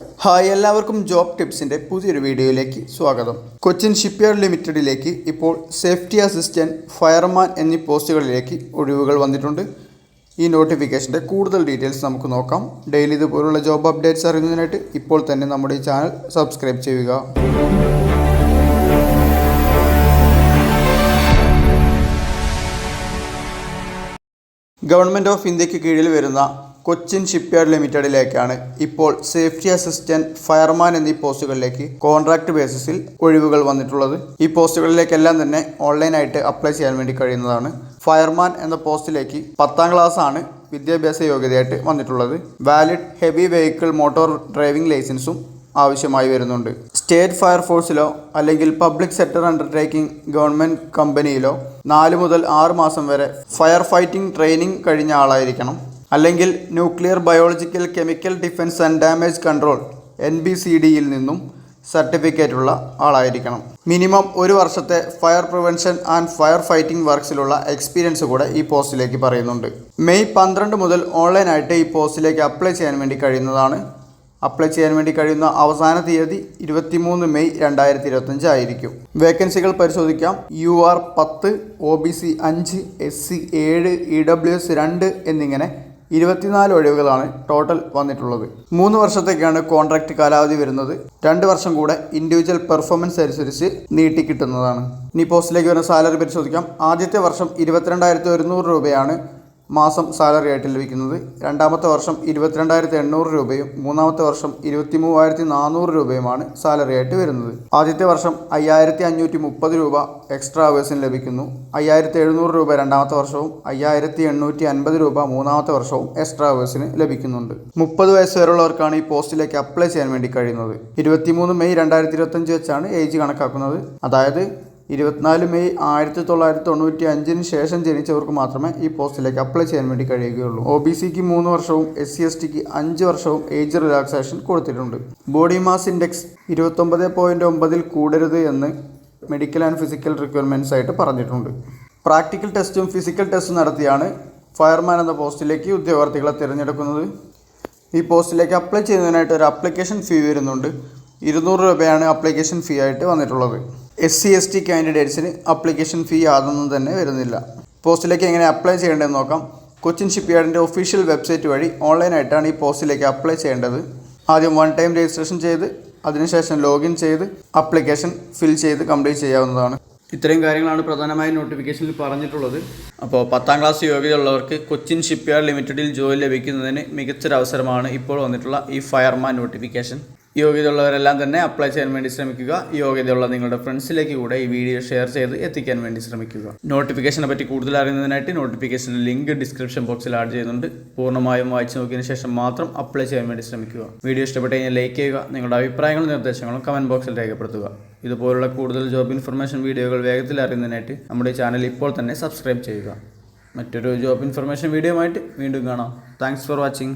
Hi എല്ലാവർക്കും job ടിപ്സിന്റെ പുതിയൊരു വീഡിയോയിലേക്ക് സ്വാഗതം. കൊച്ചിൻ ഷിപ്പ്യാർഡ് ലിമിറ്റഡിലേക്ക് ഇപ്പോൾ സേഫ്റ്റി അസിസ്റ്റന്റ് ഫയർമാൻ എന്നീ പോസ്റ്റുകളിലേക്ക് ഒഴിവുകൾ വന്നിട്ടുണ്ട്. ഈ നോട്ടിഫിക്കേഷന്റെ കൂടുതൽ ഡീറ്റെയിൽസ് നമുക്ക് നോക്കാം. ഡെയിലി ഇതുപോലുള്ള ജോബ് അപ്ഡേറ്റ്സ് അറിയുന്നതിനായിട്ട് ഇപ്പോൾ തന്നെ നമ്മുടെ ഈ ചാനൽ സബ്സ്ക്രൈബ് ചെയ്യുക. ഗവൺമെന്റ് ഓഫ് ഇന്ത്യയ്ക്ക് കീഴിൽ വരുന്ന കൊച്ചിൻ ഷിപ്പ്യാർഡ് ലിമിറ്റഡിലേക്കാണ് ഇപ്പോൾ സേഫ്റ്റി അസിസ്റ്റന്റ് ഫയർമാൻ എന്നീ പോസ്റ്റുകളിലേക്ക് കോൺട്രാക്ട് ബേസിസിൽ ഒഴിവുകൾ വന്നിട്ടുള്ളത്. ഈ പോസ്റ്റുകളിലേക്കെല്ലാം തന്നെ ഓൺലൈനായിട്ട് അപ്ലൈ ചെയ്യാൻ വേണ്ടി കഴിയുന്നതാണ്. ഫയർമാൻ എന്ന പോസ്റ്റിലേക്ക് പത്താം ക്ലാസ് ആണ് വിദ്യാഭ്യാസ യോഗ്യതയായിട്ട് വന്നിട്ടുള്ളത്. Valid heavy vehicle motor driving ലൈസൻസും ആവശ്യമായി വരുന്നുണ്ട്. സ്റ്റേറ്റ് ഫയർഫോഴ്സിലോ അല്ലെങ്കിൽ പബ്ലിക് സെക്ടർ അണ്ടർടേക്കിംഗ് ഗവൺമെന്റ് കമ്പനിയിലോ നാല് മുതൽ ആറ് മാസം വരെ ഫയർ ഫൈറ്റിംഗ് ട്രെയിനിങ് കഴിഞ്ഞ ആളായിരിക്കണം. അല്ലെങ്കിൽ nuclear biological chemical defence and damage control N B C ഡിയിൽ നിന്നും ആളായിരിക്കണം. മിനിമം ഒരു വർഷത്തെ fire prevention and fire fighting വർക്ക്സിലുള്ള experience കൂടെ ഈ പോസ്റ്റിലേക്ക് പറയുന്നുണ്ട്. മെയ് പന്ത്രണ്ട് മുതൽ ഓൺലൈനായിട്ട് ഈ പോസ്റ്റിലേക്ക് അപ്ലൈ ചെയ്യാൻ വേണ്ടി കഴിയുന്നതാണ്. അപ്ലൈ ചെയ്യാൻ വേണ്ടി കഴിയുന്ന അവസാന തീയതി ഇരുപത്തിമൂന്ന് മെയ് രണ്ടായിരത്തി ഇരുപത്തഞ്ച് ആയിരിക്കും. വേക്കൻസികൾ പരിശോധിക്കാം. യു ആർ പത്ത് ഒ ബി സി അഞ്ച് എസ് സി ഏഴ് ഇ ഡബ്ല്യു എസ് രണ്ട് എന്നിങ്ങനെ ഇരുപത്തിനാല് ഒഴിവുകളാണ് ടോട്ടൽ വന്നിട്ടുള്ളത്. മൂന്ന് വർഷത്തേക്കാണ് കോൺട്രാക്ട് കാലാവധി വരുന്നത്. രണ്ട് വർഷം കൂടെ ഇൻഡിവിജ്വൽ പെർഫോമൻസ് അനുസരിച്ച് നീട്ടിക്കിട്ടുന്നതാണ് ഇനി പോസ്റ്റിലേക്ക് വരുന്ന സാലറി പരിശോധിക്കാം. ആദ്യത്തെ വർഷം ഇരുപത്തിരണ്ടായിരത്തി ഒരുന്നൂറ് രൂപയാണ് മാസം സാലറി ആയിട്ട് ലഭിക്കുന്നത്. രണ്ടാമത്തെ വർഷം ഇരുപത്തിരണ്ടായിരത്തി എണ്ണൂറ് രൂപയും മൂന്നാമത്തെ വർഷം ഇരുപത്തി മൂവായിരത്തി നാനൂറ് രൂപയുമാണ് സാലറി ആയിട്ട് വരുന്നത്. ആദ്യത്തെ വർഷം അയ്യായിരത്തി അഞ്ഞൂറ്റി മുപ്പത് രൂപ എക്സ്ട്രാ അവേഴ്സിന് ലഭിക്കുന്നു. അയ്യായിരത്തി എഴുന്നൂറ് രൂപ രണ്ടാമത്തെ വർഷവും അയ്യായിരത്തി എണ്ണൂറ്റി അൻപത് രൂപ മൂന്നാമത്തെ വർഷവും എക്സ്ട്രാ അവേഴ്സിന് ലഭിക്കുന്നുണ്ട്. മുപ്പത് വയസ്സ് വരെയുള്ളവർക്കാണ് ഈ പോസ്റ്റിലേക്ക് അപ്ലൈ ചെയ്യാൻ വേണ്ടി കഴിയുന്നത്. ഇരുപത്തിമൂന്ന് മെയ് രണ്ടായിരത്തി ഇരുപത്തഞ്ച് വെച്ചാണ് ഏജ് കണക്കാക്കുന്നത്. അതായത് ഇരുപത്തിനാല് മെയ് ആയിരത്തി തൊള്ളായിരത്തി തൊണ്ണൂറ്റി അഞ്ചിന് ശേഷം ജനിച്ചവർക്ക് മാത്രമേ ഈ പോസ്റ്റിലേക്ക് അപ്ലൈ ചെയ്യാൻ വേണ്ടി കഴിയുകയുള്ളൂ. ഒ ബി സിക്ക് മൂന്ന് വർഷവും എസ് സി എസ് ടിക്ക് അഞ്ച് വർഷവും ഏജ് റിലാക്സേഷൻ കൊടുത്തിട്ടുണ്ട്. ബോഡി മാസ് ഇൻഡെക്സ് ഇരുപത്തൊമ്പത് പോയിന്റ് ഒമ്പതിൽ കൂടരുത് എന്ന് മെഡിക്കൽ ആൻഡ് ഫിസിക്കൽ റിക്വയർമെന്റ്സ് ആയിട്ട് പറഞ്ഞിട്ടുണ്ട്. പ്രാക്ടിക്കൽ ടെസ്റ്റും ഫിസിക്കൽ ടെസ്റ്റും നടത്തിയാണ് ഫയർമാൻ എന്ന പോസ്റ്റിലേക്ക് ഉദ്യോഗാർത്ഥികളെ തിരഞ്ഞെടുക്കുന്നത്. ഈ പോസ്റ്റിലേക്ക് അപ്ലൈ ചെയ്യുന്നതിനായിട്ട് ഒരു അപ്ലിക്കേഷൻ ഫീ വരുന്നുണ്ട്. ഇരുന്നൂറ് രൂപയാണ് അപ്ലിക്കേഷൻ ഫീ ആയിട്ട് വന്നിട്ടുള്ളത്. എസ് സി എസ് ടി കാൻഡിഡേറ്റ്സിന് അപ്ലിക്കേഷൻ ഫീ യാതൊന്നും തന്നെ വരുന്നില്ല. പോസ്റ്റിലേക്ക് എങ്ങനെ അപ്ലൈ ചെയ്യേണ്ടതെന്ന് നോക്കാം. കൊച്ചിൻ ഷിപ്പ്യാർഡിന്റെ ഒഫീഷ്യൽ വെബ്സൈറ്റ് വഴി ഓൺലൈനായിട്ടാണ് ഈ പോസ്റ്റിലേക്ക് അപ്ലൈ ചെയ്യേണ്ടത്. ആദ്യം വൺ ടൈം രജിസ്ട്രേഷൻ ചെയ്ത് അതിനുശേഷം ലോഗിൻ ചെയ്ത് അപ്ലിക്കേഷൻ ഫിൽ ചെയ്ത് കംപ്ലീറ്റ് ചെയ്യാവുന്നതാണ്. ഇത്രയും കാര്യങ്ങളാണ് പ്രധാനമായും നോട്ടിഫിക്കേഷനിൽ പറഞ്ഞിട്ടുള്ളത്. അപ്പോൾ പത്താം ക്ലാസ് യോഗ്യതയുള്ളവർക്ക് കൊച്ചിൻ ഷിപ്പ്യാർഡ് ലിമിറ്റഡിൽ ജോലി ലഭിക്കുന്നതിന് മികച്ചൊരു അവസരമാണ് ഇപ്പോൾ വന്നിട്ടുള്ള ഈ ഫയർമാൻ നോട്ടിഫിക്കേഷൻ യോഗ്യതയുള്ളവരെല്ലാം തന്നെ അപ്ലൈ ചെയ്യാൻ വേണ്ടി ശ്രമിക്കുക. യോഗ്യതയുള്ള നിങ്ങളുടെ ഫ്രണ്ട്സിലേക്ക് കൂടെ ഈ വീഡിയോ ഷെയർ ചെയ്ത് എത്തിക്കാൻ വേണ്ടി ശ്രമിക്കുക. നോട്ടിഫിക്കേഷനെ പറ്റി കൂടുതൽ അറിയുന്നതിനായിട്ട് നോട്ടിഫിക്കേഷൻ ലിങ്ക് ഡിസ്ക്രിപ്ഷൻ ബോക്സിൽ ആഡ് ചെയ്യുന്നുണ്ട്. പൂർണമായും വായിച്ചു നോക്കിയതിന് ശേഷം മാത്രം അപ്ലൈ ചെയ്യാൻ വേണ്ടി ശ്രമിക്കുക. വീഡിയോ ഇഷ്ടപ്പെട്ട് കഴിഞ്ഞാൽ ലൈക്ക് ചെയ്യുക. നിങ്ങളുടെ അഭിപ്രായങ്ങളും നിർദ്ദേശങ്ങളും കമന്റ് ബോക്സിൽ രേഖപ്പെടുത്തുക. ഇതുപോലുള്ള കൂടുതൽ ജോബ് ഇൻഫർമേഷൻ വീഡിയോകൾ വേഗത്തിൽ അറിയുന്നതിനായിട്ട് നമ്മുടെ ചാനൽ ഇപ്പോൾ തന്നെ സബ്സ്ക്രൈബ് ചെയ്യുക. മറ്റൊരു ജോബ് ഇൻഫർമേഷൻ വീഡിയോ ആയിട്ട് വീണ്ടും കാണാം. Thanks for watching